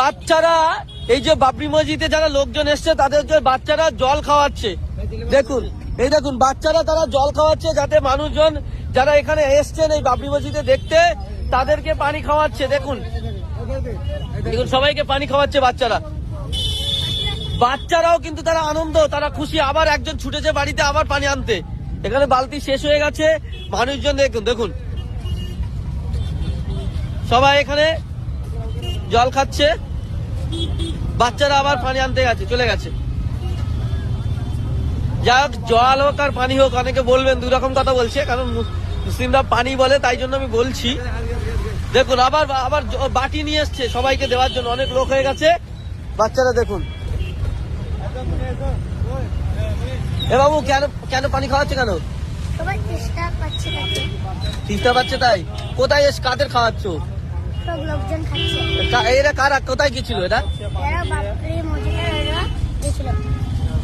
বাচ্চারা, এই যে বাবরি মসজিদে যারা লোকজন এসছে, তাদের যে বাচ্চারা জল খাওয়াচ্ছে। দেখুন, এই দেখুন, বাচ্চারা তারা জল খাওয়াচ্ছে যাতে মানুষজন যারা এখানে এসছেন এই বাবরি মসজিদে দেখতে, তাদেরকে পানি খাওয়াচ্ছে। দেখুন দেখুন, সবাইকে পানি খাওয়াচ্ছে বাচ্চারা। বাচ্চারাও কিন্তু তারা আনন্দ, তারা খুশি। আবার একজন ছুটেছে বাড়িতে, আবার পানি আনতে। এখানে বালতি শেষ হয়ে গেছে। মানুষজন দেখুন দেখুন। সবাই এখানে জল খাচ্ছে। বাচ্চারা আবার পানি আনতে গেছে চলে গেছে। যাক জল হোক আর পানি হোক অনেকে বলবেন দুই রকম কথা বলছে কারণ মুস- মুসলিমরা পানি বলে তাই জন্য আমি বলছি। দেখুন আবার আবার বাটি নিয়ে এসছে সবাইকে দেওয়ার জন্য অনেক লোক হয়ে গেছে। বাচ্চারা দেখুন। এ বাবু কেন কেন পানি খাওয়াচ্ছে কেন? তিস্তা পাচ্ছে তাই? কোথায় এস কাদের খাওয়াচ্ছ? সব লোকজন খাচ্ছে। এরা কারা? কোথায় গেছিল এটা এরা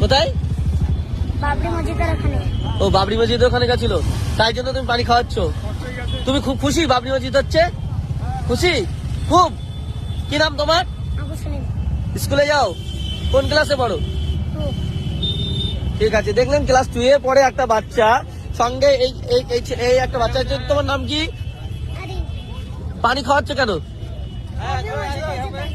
কোথায়? ও বাবরি মসজিদ ওখানে গেছিল? তাই জন্য তুমি পানি খাওয়াচ্ছ? তুমি খুব খুশি বাবরি মসজিদ হচ্ছে? খুশি? খুব? কি নাম তোমার? স্কুলে যাও। কোন ক্লাসে পড়ো? ঠিক আছে দেখলেন ক্লাস টু এ পড়ে একটা বাচ্চা। সঙ্গে এই এই একটা বাচ্চা। তোমার নাম কি? পানি খাওয়াচ্ছ কেন? বাবরি মসজিদের